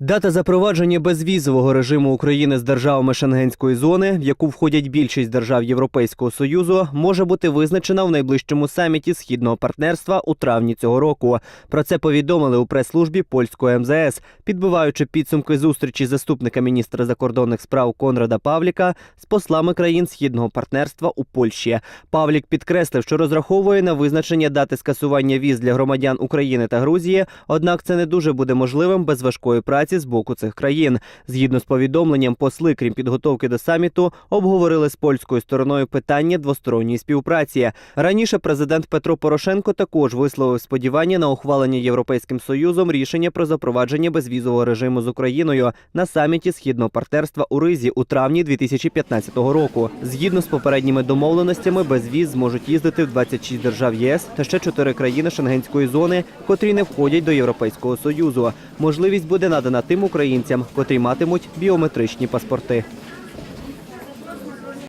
Дата запровадження безвізового режиму України з державами Шенгенської зони, в яку входять більшість держав Європейського союзу, може бути визначена в найближчому саміті східного партнерства у травні цього року. Про це повідомили у прес-службі польського МЗС, підбиваючи підсумки зустрічі заступника міністра закордонних справ Конрада Павліка з послами країн східного партнерства у Польщі. Павлік підкреслив, що розраховує на визначення дати скасування віз для громадян України та Грузії, однак це не дуже буде можливим без важкої праці з боку цих країн. Згідно з повідомленням, посли, крім підготовки до саміту, обговорили з польською стороною питання двосторонньої співпраці. Раніше президент Петро Порошенко також висловив сподівання на ухвалення Європейським союзом рішення про запровадження безвізового режиму з Україною на саміті східного партнерства у Ризі у травні 2015 року. Згідно з попередніми домовленостями, без віз зможуть їздити в 26 держав ЄС та ще 4 країни Шенгенської зони, котрі не входять до Європейського союзу. Можливість буде надана тим українцям, котрі матимуть біометричні паспорти.